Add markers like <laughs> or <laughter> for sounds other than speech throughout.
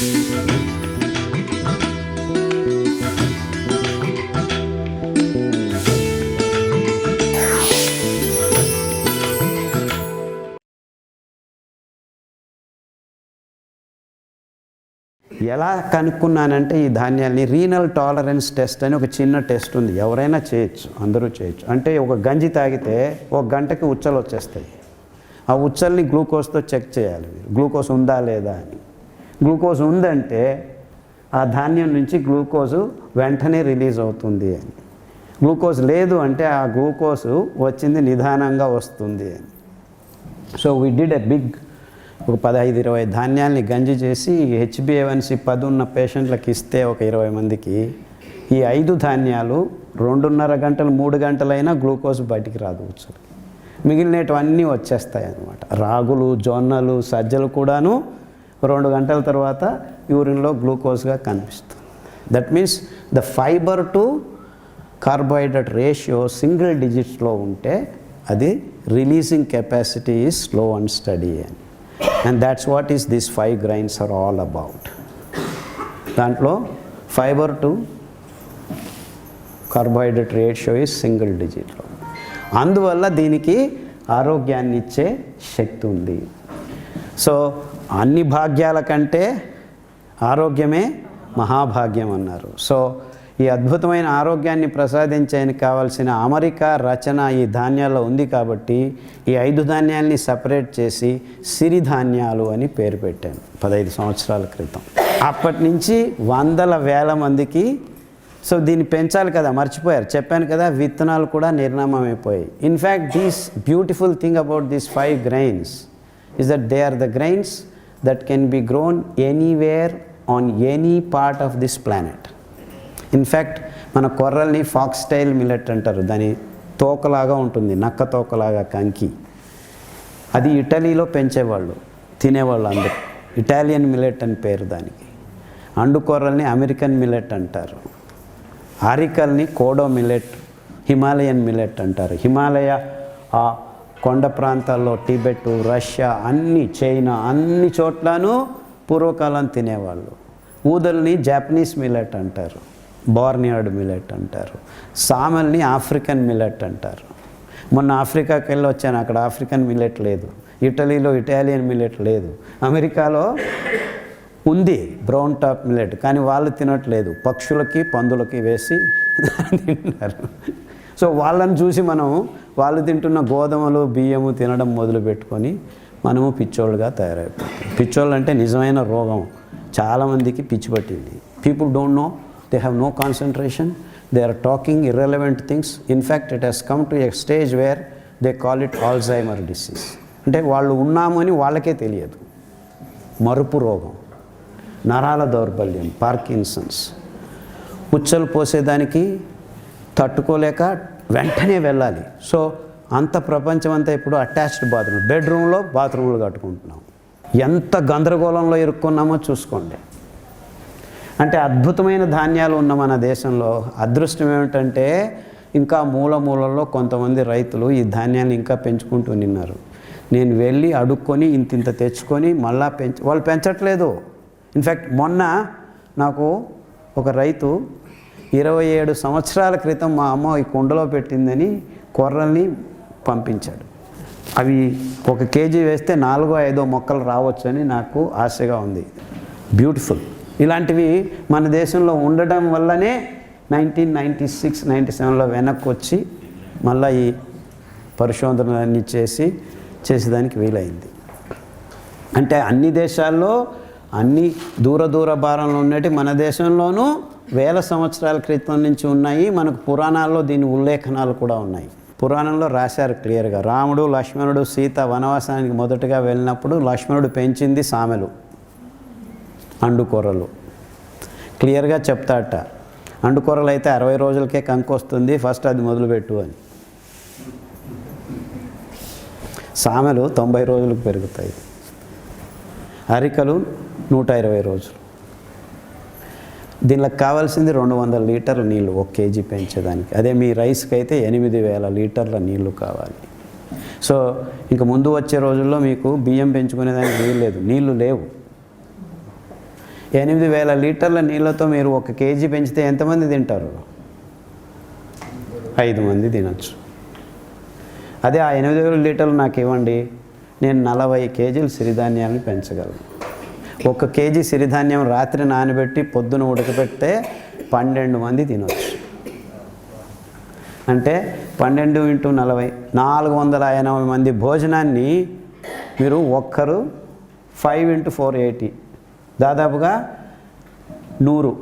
ఎలా కనుక్కున్నానంటే ఈ ధాన్యాల్ని renal tolerance test అని ఒక చిన్న టెస్ట్ ఉంది. ఎవరైనా చేయొచ్చు అందరూ చేయొచ్చు. అంటే ఒక గంజి తాగితే ఒక గంటకి ఉచ్చలు వచ్చేస్తాయి. ఆ ఉచ్చల్ని గ్లూకోజ్తో చెక్ చేయాలి మీరు. గ్లూకోజ్ ఉందా లేదా అని. గ్లూకోజ్ ఉందంటే ఆ ధాన్యం నుంచి గ్లూకోజ్ వెంటనే రిలీజ్ అవుతుంది అని. గ్లూకోజ్ లేదు అంటే ఆ గ్లూకోజ్ వచ్చింది నిదానంగా వస్తుంది అని. So we did a big ఒక పదహైదు ఇరవై ధాన్యాల్ని గంజి చేసి హెచ్బిఏవన్సి పది ఉన్న పేషెంట్లకు ఇస్తే ఒక ఇరవై మందికి ఈ ఐదు ధాన్యాలు రెండున్నర గంటలు మూడు గంటలైనా గ్లూకోజ్ బయటికి రాదు ఉచ్చులు మిగిలినటువన్నీ వచ్చేస్తాయి అన్నమాట రాగులు జొన్నలు సజ్జలు కూడాను రెండు గంటల తర్వాత యూరిన్లో గ్లూకోజ్గా కనిపిస్తుంది. That means the fibre to carbohydrate ratio single డిజిట్స్లో ఉంటే అది releasing capacity is slow and steady అని and that's what is this five grains are all about దాంట్లో fibre to carbohydrate ratio is single డిజిట్లో అందువల్ల దీనికి ఆరోగ్యాన్ని ఇచ్చే శక్తి ఉంది. సో అన్ని భాగ్యాల కంటే ఆరోగ్యమే మహాభాగ్యం అన్నారు. సో ఈ అద్భుతమైన ఆరోగ్యాన్ని ప్రసాదించడానికి కావాల్సిన అమరిక రచన ఈ ధాన్యాల్లో ఉంది కాబట్టి ఈ ఐదు ధాన్యాల్ని సపరేట్ చేసి సిరిధాన్యాలు అని పేరు పెట్టాను పదహైదు సంవత్సరాల క్రితం. అప్పటి నుంచి వందల వేల మందికి సో దీన్ని పెంచాలి కదా మర్చిపోయారు. చెప్పాను కదా విత్తనాలు కూడా నిర్నామం అయిపోయాయి. In fact these beautiful thing about these five grains is that they are the grains that can be grown anywhere on any part of this planet. In fact మన కొర్రల్ని ఫాక్స్ స్టైల్ మిల్లెట్ అంటారు. దాని తోకలాగా ఉంటుంది నక్క తోకలాగా కంకి. అది ఇటలీలో పెంచేవాళ్ళు తినేవాళ్ళు అందరు. ఇటాలియన్ మిల్లెట్ అని పేరు దానికి. అండు కొర్రల్ని అమెరికన్ మిల్లెట్ అంటారు. ఆరికల్ని కోడో మిల్లెట్ హిమాలయన్ మిల్లెట్ అంటారు. హిమాలయ ఆ కొండ ప్రాంతాల్లో టిబెట్ రష్యా అన్ని చైనా అన్ని చోట్లను పూర్వకాలం తినేవాళ్ళు. ఊదల్ని జాపనీస్ మిల్లెట్ అంటారు బోర్నియార్డ్ మిల్లెట్ అంటారు సామల్ని ఆఫ్రికన్ మిల్లెట్ అంటారు. మొన్న ఆఫ్రికాకి వెళ్ళి వచ్చాను అక్కడ ఆఫ్రికన్ మిల్లెట్ లేదు. ఇటలీలో ఇటాలియన్ మిల్లెట్ లేదు. అమెరికాలో ఉంది బ్రౌన్ టాప్ మిల్లెట్ కానీ వాళ్ళు తినట్లేదు. పక్షులకి పందులకి వేసి <laughs> తింటారు సో వాళ్ళని చూసి మనం వాళ్ళు తింటున్న గోధుమలు బియ్యము తినడం మొదలు పెట్టుకొని మనము పిచ్చోళ్ళుగా తయారైపోతాం. పిచ్చోళ్ళు అంటే నిజమైన రోగం. చాలామందికి పిచ్చి పట్టింది. People don't know they have no concentration they are talking irrelevant things in fact it has come to a stage where they call it Alzheimer disease అంటే వాళ్ళు ఉన్నామని వాళ్ళకే తెలియదు. మరుపు రోగం. నరాల దౌర్బల్యం పార్కిన్సన్స్ ఉచ్చలు పోసేదానికి తట్టుకోలేక వెంటనే వెళ్ళాలి. సో అంత ప్రపంచం అంతా ఇప్పుడు అటాచ్డ్ బాత్రూమ్. బెడ్రూమ్లో బాత్రూమ్లు కట్టుకుంటున్నాం. ఎంత గందరగోళంలో ఇరుక్కున్నామో చూసుకోండి. అంటే అద్భుతమైన ధాన్యాలు ఉన్న మన దేశంలో అదృష్టం ఏమిటంటే ఇంకా మూల మూలల్లో కొంతమంది రైతులు ఈ ధాన్యాన్ని ఇంకా పెంచుకుంటూ నిన్నారు. నేను వెళ్ళి అడుక్కొని ఇంత ఇంత తెచ్చుకొని మళ్ళా పెంచ వాళ్ళు పెంచట్లేదు. ఇన్ఫ్యాక్ట్ మొన్న నాకు ఒక రైతు ఇరవై ఏడు సంవత్సరాల క్రితం మా అమ్మ ఈ కుండలో పెట్టిందని కొర్రల్ని పంపించాడు. అవి ఒక కేజీ వేస్తే నాలుగో ఐదో మొక్కలు రావచ్చని నాకు ఆశగా ఉంది. బ్యూటిఫుల్ ఇలాంటివి మన దేశంలో ఉండడం వల్లనే నైన్టీన్ నైంటీ సిక్స్ నైంటీ సెవెన్లో వెనక్కి వచ్చి మళ్ళీ ఈ పరిశోధనలన్నీ చేసి చేసేదానికి వీలైంది. అంటే అన్ని దేశాల్లో అన్ని దూర దూర భారంలో ఉన్నట్టు మన దేశంలోనూ వేల సంవత్సరాల క్రితం నుంచి ఉన్నాయి. మనకు పురాణాల్లో దీని ఉల్లేఖనాలు కూడా ఉన్నాయి. పురాణంలో రాశారు క్లియర్గా. రాముడు లక్ష్మణుడు సీత వనవాసానికి మొదటగా వెళ్ళినప్పుడు లక్ష్మణుడు పెంచింది సామెలు అండుకూరలు. క్లియర్గా చెప్తాట అండుకూరలు అయితే అరవై రోజులకే కంకొస్తుంది ఫస్ట్ అది మొదలుపెట్టు అని. సామెలు తొంభై రోజులకు పెరుగుతాయి. అరికలు నూట ఇరవై రోజులు. దీనికి కావాల్సింది రెండు వందల లీటర్ల నీళ్ళు ఒక కేజీ పెంచేదానికి. అదే మీ రైస్కి అయితే ఎనిమిది వేల లీటర్ల నీళ్ళు కావాలి. సో ఇంకా ముందు వచ్చే రోజుల్లో మీకు బియ్యం పెంచుకునేదానికి నీళ్ళు లేదు. నీళ్ళు లేవు. ఎనిమిది వేల లీటర్ల నీళ్ళతో మీరు ఒక కేజీ పెంచితే ఎంతమంది తింటారు? ఐదు మంది తినచ్చు. అదే ఆ ఎనిమిది వేల లీటర్లు నాకు ఇవ్వండి. నేను నలభై కేజీలు సిరిధాన్యాలను పెంచగలను. ఒక కేజీ సిరిధాన్యం రాత్రి నానబెట్టి పొద్దున ఉడకపెడితే పన్నెండు మంది తినవచ్చు అంటే పన్నెండు ఇంటూ నలభై నాలుగు వందల ఎనభై మంది భోజనాన్ని మీరు ఒక్కరు ఫైవ్ ఇంటూ ఫోర్ ఎయిటీ దాదాపుగా నూరు.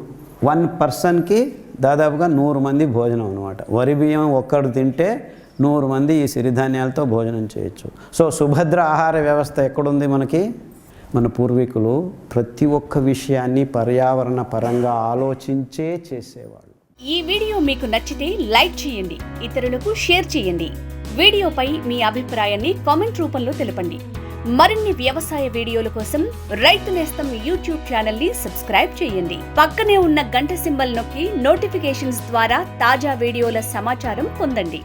వన్ పర్సన్కి దాదాపుగా నూరు మంది భోజనం అనమాట వరి బియ్యం ఒక్కడు తింటే నూరు మంది ఈ సిరిధాన్యాలతో భోజనం చేయొచ్చు. సో సుభద్ర ఆహార వ్యవస్థ ఎక్కడుంది మనకి? మన పూర్వీకులు ప్రతి ఒక్క విషయాన్ని పర్యావరణ పరంగా ఆలోచించే చేసేవాళ్ళు. ఈ వీడియో మీకు నచ్చితే లైక్ చేయండి ఇతరులకు షేర్ చేయండి. వీడియోపై మీ అభిప్రాయాన్ని కామెంట్ రూపంలో తెలపండి. మరిన్ని వ్యవసాయ వీడియోల కోసం రైతు నేస్తం యూట్యూబ్ ఛానల్ని సబ్స్క్రైబ్ చేయండి. పక్కనే ఉన్న గంట సింబల్ నొక్కి నోటిఫికేషన్స్ ద్వారా తాజా వీడియోల సమాచారం పొందండి.